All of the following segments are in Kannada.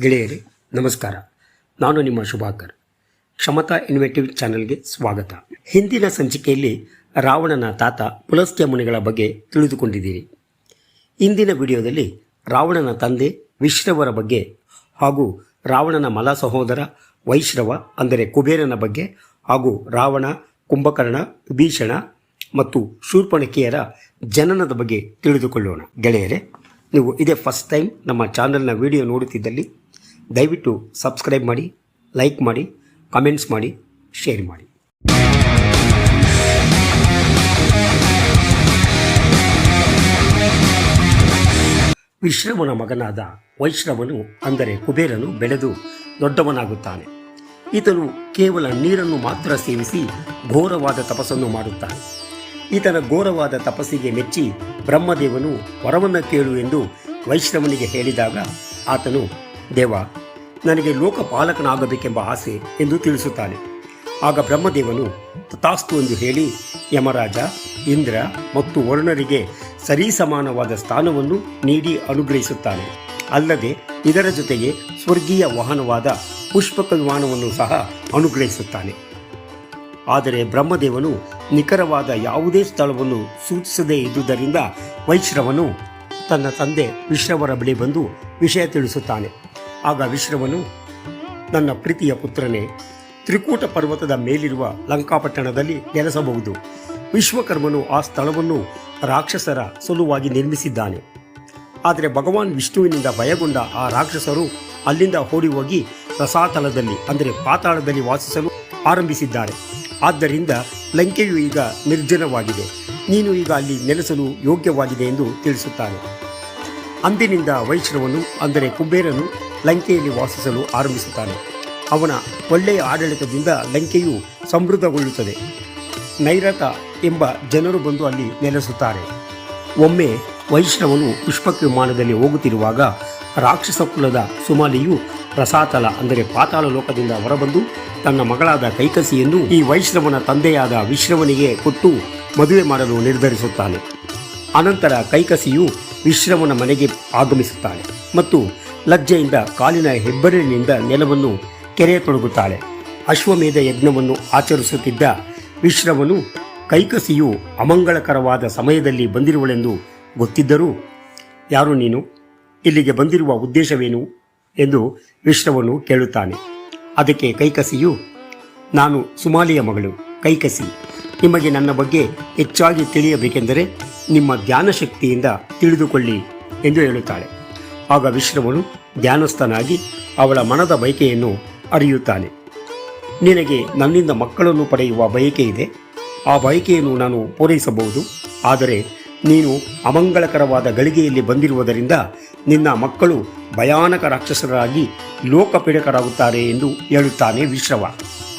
ಗೆಳೆಯರೇ, ನಮಸ್ಕಾರ. ನಾನು ನಿಮ್ಮ ಶುಭಾಕರ್. ಕ್ಷಮತಾ ಇನ್ವೆಟಿವ್ ಚಾನೆಲ್ಗೆ ಸ್ವಾಗತ. ಹಿಂದಿನ ಸಂಚಿಕೆಯಲ್ಲಿ ರಾವಣನ ತಾತ ಪುಲಸ್ತ್ಯ ಮುನಿಗಳ ಬಗ್ಗೆ ತಿಳಿದುಕೊಂಡಿದ್ದೀರಿ. ಇಂದಿನ ವಿಡಿಯೋದಲ್ಲಿ ರಾವಣನ ತಂದೆ ವಿಶ್ರವರ ಬಗ್ಗೆ ಹಾಗೂ ರಾವಣನ ಮಲ ಸಹೋದರ ವೈಶ್ರವ ಅಂದರೆ ಕುಬೇರನ ಬಗ್ಗೆ ಹಾಗೂ ರಾವಣ, ಕುಂಭಕರ್ಣ ವಿಭೀಷಣ ಮತ್ತು ಶೂರ್ಪಣಕಿಯರ ಜನನದ ಬಗ್ಗೆ ತಿಳಿದುಕೊಳ್ಳೋಣ. ಗೆಳೆಯರೇ, ನೀವು ಇದೇ ಫಸ್ಟ್ ಟೈಮ್ ನಮ್ಮ ಚಾನಲ್ನ ವಿಡಿಯೋ ನೋಡುತ್ತಿದ್ದಲ್ಲಿ ದಯವಿಟ್ಟು ಸಬ್ಸ್ಕ್ರೈಬ್ ಮಾಡಿ, ಲೈಕ್ ಮಾಡಿ, ಕಮೆಂಟ್ಸ್ ಮಾಡಿ, ಶೇರ್ ಮಾಡಿ. ವಿಶ್ರವನ ಮಗನಾದ ವೈಶ್ರವನು ಅಂದರೆ ಕುಬೇರನು ಬೆಳೆದು ದೊಡ್ಡವನಾಗುತ್ತಾನೆ. ಈತನು ಕೇವಲ ನೀರನ್ನು ಮಾತ್ರ ಸೇವಿಸಿ ಘೋರವಾದ ತಪಸ್ಸನ್ನು ಮಾಡುತ್ತಾನೆ. ಈತನ ಘೋರವಾದ ತಪಸ್ಸಿಗೆ ಮೆಚ್ಚಿ ಬ್ರಹ್ಮದೇವನು ವರವನ್ನು ಕೇಳು ಎಂದು ವೈಶ್ರವನಿಗೆ ಹೇಳಿದಾಗ, ಆತನು, ದೇವ ನನಗೆ ಲೋಕಪಾಲಕನಾಗಬೇಕೆಂಬ ಆಸೆ ಎಂದು ತಿಳಿಸುತ್ತಾನೆ. ಆಗ ಬ್ರಹ್ಮದೇವನು ತಥಾಸ್ತು ಎಂದು ಹೇಳಿ, ಯಮರಾಜ, ಇಂದ್ರ ಮತ್ತು ವರುಣರಿಗೆ ಸರಿಸಮಾನವಾದ ಸ್ಥಾನವನ್ನು ನೀಡಿ ಅನುಗ್ರಹಿಸುತ್ತಾನೆ. ಅಲ್ಲದೆ ಇದರ ಜೊತೆಗೆ ಸ್ವರ್ಗೀಯ ವಾಹನವಾದ ಪುಷ್ಪಕ ವಿಮಾನವನ್ನು ಸಹ ಅನುಗ್ರಹಿಸುತ್ತಾನೆ. ಆದರೆ ಬ್ರಹ್ಮದೇವನು ನಿಖರವಾದ ಯಾವುದೇ ಸ್ಥಳವನ್ನು ಸೂಚಿಸದೇ ಇದ್ದುದರಿಂದ ವೈಶ್ರವನು ತನ್ನ ತಂದೆ ವಿಶ್ರವರ ಬಳಿ ಬಂದು ವಿಷಯ ತಿಳಿಸುತ್ತಾನೆ. ಆಗ ವಿಶ್ರವನು ನನ್ನ ಪ್ರೀತಿಯ ಪುತ್ರನೇ, ತ್ರಿಕೂಟ ಪರ್ವತದ ಮೇಲಿರುವ ಲಂಕಾಪಟ್ಟಣದಲ್ಲಿ ನೆಲೆಸಬಹುದು. ವಿಶ್ವಕರ್ಮನು ಆ ಸ್ಥಳವನ್ನು ರಾಕ್ಷಸರ ಸಲುವಾಗಿ ನಿರ್ಮಿಸಿದ್ದಾನೆ. ಆದರೆ ಭಗವಾನ್ ವಿಷ್ಣುವಿನಿಂದ ಭಯಗೊಂಡ ಆ ರಾಕ್ಷಸರು ಅಲ್ಲಿಂದ ಓಡಿ ಹೋಗಿ ರಸಾತಲದಲ್ಲಿ ಅಂದರೆ ಪಾತಾಳದಲ್ಲಿ ವಾಸಿಸಲು ಆರಂಭಿಸಿದ್ದಾರೆ. ಆದ್ದರಿಂದ ಲಂಕೆಯು ಈಗ ನಿರ್ಜನವಾಗಿದೆ. ನೀನು ಈಗ ಅಲ್ಲಿ ನೆಲೆಸಲು ಯೋಗ್ಯವಾಗಿದೆ ಎಂದು ತಿಳಿಸುತ್ತಾನೆ. ಅಂದಿನಿಂದ ವೈಷ್ಣವನು ಅಂದರೆ ಕುಬೇರನು ಲಂಕೆಯಲ್ಲಿ ವಾಸಿಸಲು ಆರಂಭಿಸುತ್ತಾನೆ. ಅವನ ಒಳ್ಳೆಯ ಆಡಳಿತದಿಂದ ಲಂಕೆಯು ಸಮೃದ್ಧಗೊಳ್ಳುತ್ತದೆ. ನೈರತ ಎಂಬ ಜನರು ಬಂದು ಅಲ್ಲಿ ನೆಲೆಸುತ್ತಾರೆ. ಒಮ್ಮೆ ವೈಷ್ಣವನು ಪುಷ್ಪಕ ವಿಮಾನದಲ್ಲಿ ಹೋಗುತ್ತಿರುವಾಗ ರಾಕ್ಷಸ ಕುಲದ ಸುಮಾಲಿಯು ರಸಾತಲ ಅಂದರೆ ಪಾತಾಳ ಲೋಕದಿಂದ ಹೊರಬಂದು ತನ್ನ ಮಗಳಾದ ಕೈಕಸಿಯನ್ನು ಈ ವೈಷ್ಣವನ ತಂದೆಯಾದ ವಿಶ್ರವನಿಗೆ ಕೊಟ್ಟು ಮದುವೆ ಮಾಡಲು ನಿರ್ಧರಿಸುತ್ತಾನೆ. ಅನಂತರ ಕೈಕಸಿಯು ವಿಶ್ರವನ ಮನೆಗೆ ಆಗಮಿಸುತ್ತಾಳೆ ಮತ್ತು ಲಜ್ಜೆಯಿಂದ ಕಾಲಿನ ಹೆಬ್ಬೆರಳಿನಿಂದ ನೆಲವನ್ನು ಕೆರೆಯತೊಡಗುತ್ತಾಳೆ. ಅಶ್ವಮೇಧ ಯಜ್ಞವನ್ನು ಆಚರಿಸುತ್ತಿದ್ದ ವಿಶ್ರಮನು ಕೈಕಸಿಯು ಅಮಂಗಳಕರವಾದ ಸಮಯದಲ್ಲಿ ಬಂದಿರುವಳೆಂದು ಗೊತ್ತಿದ್ದರೂ, ಯಾರು ನೀನು? ಇಲ್ಲಿಗೆ ಬಂದಿರುವ ಉದ್ದೇಶವೇನು? ಎಂದು ವಿಶ್ರವನು ಕೇಳುತ್ತಾನೆ. ಅದಕ್ಕೆ ಕೈಕಸಿಯು, ನಾನು ಸುಮಾಲಿಯ ಮಗಳು, ಕೈಕಸಿ, ನಿಮಗೆ ನನ್ನ ಬಗ್ಗೆ ಹೆಚ್ಚಾಗಿ ತಿಳಿಯಬೇಕೆಂದರೆ ನಿಮ್ಮ ಧ್ಯಾನಶಕ್ತಿಯಿಂದ ತಿಳಿದುಕೊಳ್ಳಿ ಎಂದು ಹೇಳುತ್ತಾಳೆ. ಆಗ ವಿಶ್ರಮನು ಧ್ಯಾನಸ್ಥನಾಗಿ ಅವಳ ಮನದ ಬಯಕೆಯನ್ನು ಅರಿಯುತ್ತಾನೆ. ನಿನಗೆ ನನ್ನಿಂದ ಮಕ್ಕಳನ್ನು ಪಡೆಯುವ ಬಯಕೆ ಇದೆ. ಆ ಬಯಕೆಯನ್ನು ನಾನು ಪೂರೈಸಬಹುದು. ಆದರೆ ನೀನು ಅಮಂಗಳಕರವಾದ ಗಳಿಗೆಯಲ್ಲಿ ಬಂದಿರುವುದರಿಂದ ನಿನ್ನ ಮಕ್ಕಳು ಭಯಾನಕ ರಾಕ್ಷಸರಾಗಿ ಲೋಕಪೀಡಕರಾಗುತ್ತಾರೆ ಎಂದು ಹೇಳುತ್ತಾನೆ ವಿಶ್ರವ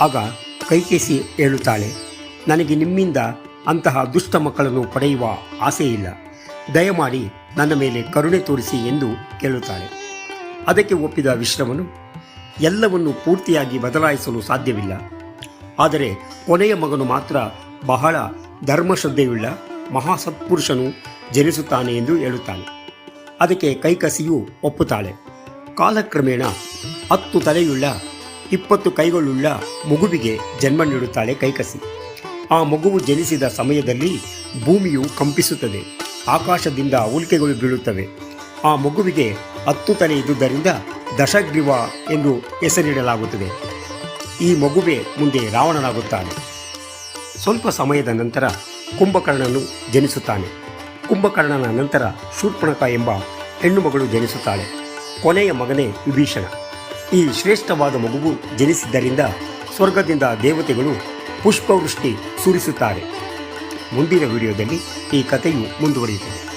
ಆಗ ಕೈಕೇಸಿ ಹೇಳುತ್ತಾಳೆ, ನನಗೆ ನಿಮ್ಮಿಂದ ಅಂತಹ ದುಷ್ಟ ಮಕ್ಕಳನ್ನು ಪಡೆಯುವ ಆಸೆ ಇಲ್ಲ. ದಯಮಾಡಿ ನನ್ನ ಮೇಲೆ ಕರುಣೆ ತೋರಿಸಿ ಎಂದು ಕೇಳುತ್ತಾಳೆ. ಅದಕ್ಕೆ ಒಪ್ಪಿದ ವಿಶ್ರಮನು, ಎಲ್ಲವನ್ನು ಪೂರ್ತಿಯಾಗಿ ಬದಲಾಯಿಸಲು ಸಾಧ್ಯವಿಲ್ಲ. ಆದರೆ ಕೊನೆಯ ಮಗನು ಮಾತ್ರ ಬಹಳ ಧರ್ಮಶ್ರದ್ಧೆಯುಳ್ಳ ಮಹಾಸತ್ಪುರುಷನು ಜನಿಸುತ್ತಾನೆ ಎಂದು ಹೇಳುತ್ತಾನೆ. ಅದಕ್ಕೆ ಕೈಕಸಿಯು ಒಪ್ಪುತ್ತಾಳೆ. ಕಾಲಕ್ರಮೇಣ ಹತ್ತು ತಲೆಯುಳ್ಳ, ಇಪ್ಪತ್ತು ಕೈಗಳುಳ್ಳ ಮಗುವಿಗೆ ಜನ್ಮ ನೀಡುತ್ತಾಳೆ ಕೈಕಸಿ. ಆ ಮಗುವು ಜನಿಸಿದ ಸಮಯದಲ್ಲಿ ಭೂಮಿಯು ಕಂಪಿಸುತ್ತದೆ. ಆಕಾಶದಿಂದ ಉಲ್ಕೆಗಳು ಬೀಳುತ್ತವೆ. ಆ ಮಗುವಿಗೆ ಹತ್ತು ತಲೆ ಇದ್ದುದರಿಂದ ದಶಗ್ರೀವ ಎಂದು ಹೆಸರಿಡಲಾಗುತ್ತದೆ. ಈ ಮಗುವೆ ಮುಂದೆ ರಾವಣನಾಗುತ್ತಾನೆ. ಸ್ವಲ್ಪ ಸಮಯದ ನಂತರ ಕುಂಭಕರ್ಣನು ಜನಿಸುತ್ತಾನೆ. ಕುಂಭಕರ್ಣನ ನಂತರ ಶೂರ್ಪಣಕ ಎಂಬ ಹೆಣ್ಣು ಮಗಳು ಜನಿಸುತ್ತಾಳೆ. ಕೊನೆಯ ಮಗನೇ ವಿಭೀಷಣ. ಈ ಶ್ರೇಷ್ಠವಾದ ಮಗುವು ಜನಿಸಿದ್ದರಿಂದ ಸ್ವರ್ಗದಿಂದ ದೇವತೆಗಳು ಪುಷ್ಪವೃಷ್ಟಿ ಸುರಿಸುತ್ತಾರೆ. ಮುಂದಿನ ವಿಡಿಯೋದಲ್ಲಿ ಈ ಕಥೆಯು ಮುಂದುವರಿಯುತ್ತದೆ.